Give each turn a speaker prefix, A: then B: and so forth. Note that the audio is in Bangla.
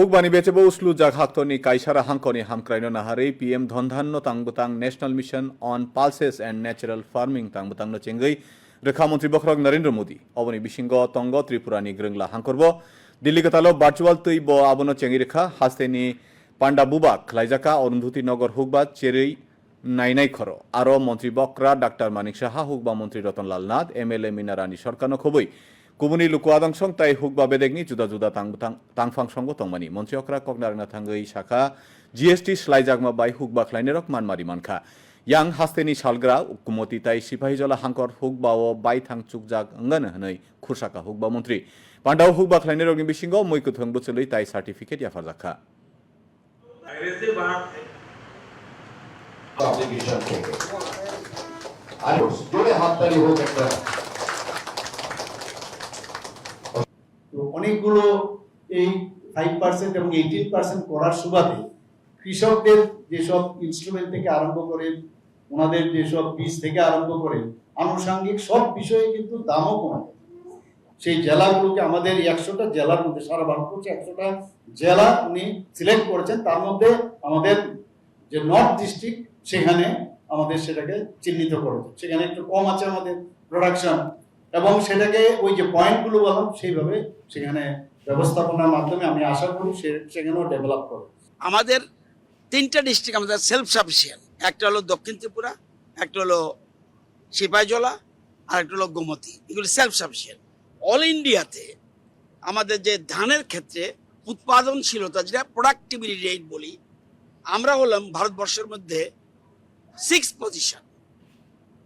A: হুকবানি বেচেবো উসলু জাগ হাক্তনি কাইসারা হাঙ্কনি হামক্রাইনো নাহারে, PM Dhandhanya তাংবতাং national mission on pulses and natural farming তাংবতাং চেঙ্গই। রেখামন্ত্রী বখরক নরেন্দ্র মোদী, অবনি বিশিঙ্গ তঙ্গ ত্রিপুরানি গ্রংলা হাঙ্করব দিল্লি গতালো ভার্চুয়াল তৈ ব আবনো চেঙ্গি রেখা, হাস্তেনি পান্ডা বুবাক লাইজাকা অরুন্ধতি নগর হুকবা চেরেই নাইনাই খর আরও মন্ত্রী বকরা ডাক্তার মানিক সাহা হুকবা মন্ত্রী Ratanlal Nath M L A Minarani সরকারনো খবই। কুবুনি লুকুয়াদংসং তাই হুকবা বেদেগনি জুদা জুদা তাংফাং সঙ্গ তংমানি মন্ত্রী অকরা ককনারনা থাঙ্গই শাখা জিএসটি স্লাইজাগমা বাই হুকবা খ্লাইনেরক মানমারি মানখা ইয়াং হাস্তেনি সালগ্রা কুমতি তাই সিপাহীজলা হাঙ্কর হুকবা ও বাই থাং চুকজাগ অঙ্গন হनै খুরসাকা হুকবা মন্ত্রী পান্ডাও হুকবা খ্লাইনেরকনি বিসিঙ্গ মৈকুত হংবুচলই তাই সার্টিফিকেট ইয়াফারজাখা
B: aggressive art
C: অ্যাপ্লিকেশন থেকে আর জোরে হাততালি হোক একটা
D: অনেকগুলো এই ফাইভ পার্সেন্ট এবং এইটিন পার্সেন্ট করার সুবাদে কৃষকদের যেসব ইনস্ট্রুমেন্ট থেকে আরম্ভ করে, ওনাদের যেসব বীজ থেকে আরম্ভ করে, আনুষঙ্গিক সব বিষয়ে কিন্তু দামও কমে সেই জেলাগুলোকে আমাদের একশোটা জেলার মধ্যে, সারা ভারতবর্ষে একশোটা জেলা উনি সিলেক্ট করেছেন। তার মধ্যে আমাদের যে নর্থ ডিস্ট্রিক্ট সেখানে আমাদের সেটাকে চিহ্নিত করেছে সেখানে একটু কম আছে আমাদের প্রোডাকশন এবং সেটাকে ওই যে পয়েন্টগুলো বললাম, সেইভাবে সেখানে ব্যবস্থাপনার মাধ্যমে আমি আশা করি সেখানেও ডেভেলপ করবে।
E: আমাদের তিনটা ডিস্ট্রিক্ট আমাদের সেলফ সাফিসিয়েন্ট একটা হলো দক্ষিণ ত্রিপুরা, একটা হলো সিপাহীজলা আর একটা হলো গোমতী। এগুলো সেলফ সাফিসিয়েন্ট অল ইন্ডিয়াতে আমাদের যে ধানের ক্ষেত্রে উৎপাদনশীলতা, যেটা প্রোডাক্টিভিটি রেট বলি, আমরা হলাম ভারতবর্ষের মধ্যে সিক্স পজিশন